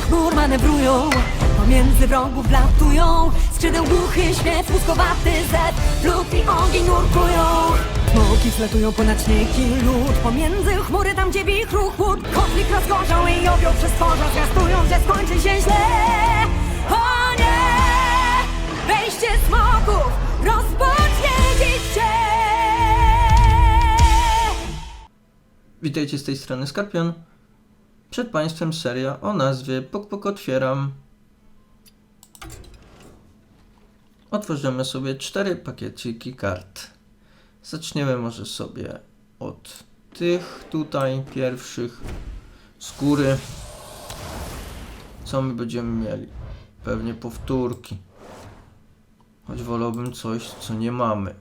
Chmur manewrują Pomiędzy wrogów wlatują Skrzydeł głuchy śpiew Łuskowaty zet Lód i ogień nurkują. Smoki flatują ponad śnieg i lód. Pomiędzy chmury tam gdzie wichru chłód. Konflikt rozgorzał i objął przez tworza Zwiastują, że skończy się źle. O nie! Wejście smoków rozpocznie dziś się. Witajcie z tej strony Skorpion. Przed Państwem seria o nazwie Pok Pok Otwieram. Otworzymy sobie cztery pakieciki kart. Zaczniemy może sobie od tych tutaj pierwszych z góry. Co my będziemy mieli? Pewnie powtórki. Choć wolałbym coś, co nie mamy.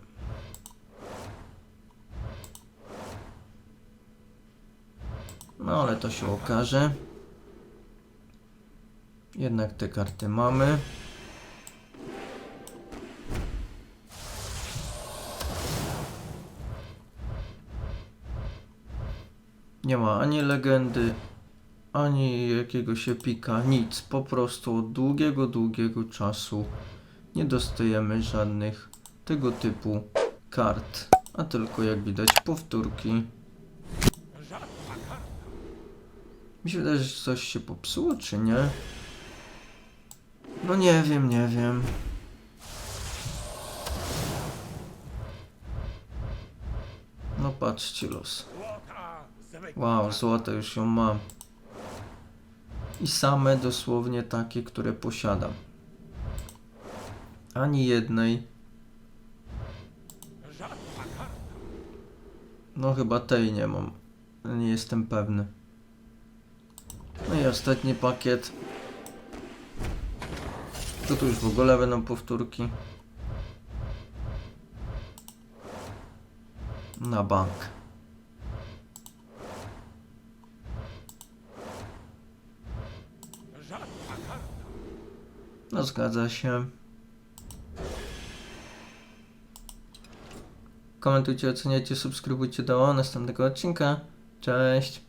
No ale to się okaże. Jednak te karty mamy. Nie ma ani legendy, ani jakiegoś epika, nic. Po prostu od długiego, długiego czasu nie dostajemy żadnych tego typu kart, a tylko jak widać powtórki. Mi się wydaje, że coś się popsuło, czy nie? No nie wiem, nie wiem. No patrzcie los. Wow, złote już ją mam. I same dosłownie takie, które posiadam. Ani jednej. No chyba tej nie mam. Nie jestem pewny. Ostatni pakiet. To tu już w ogóle będą powtórki. Na bank. No zgadza się. Komentujcie, oceniajcie, subskrybujcie do następnego odcinka. Cześć!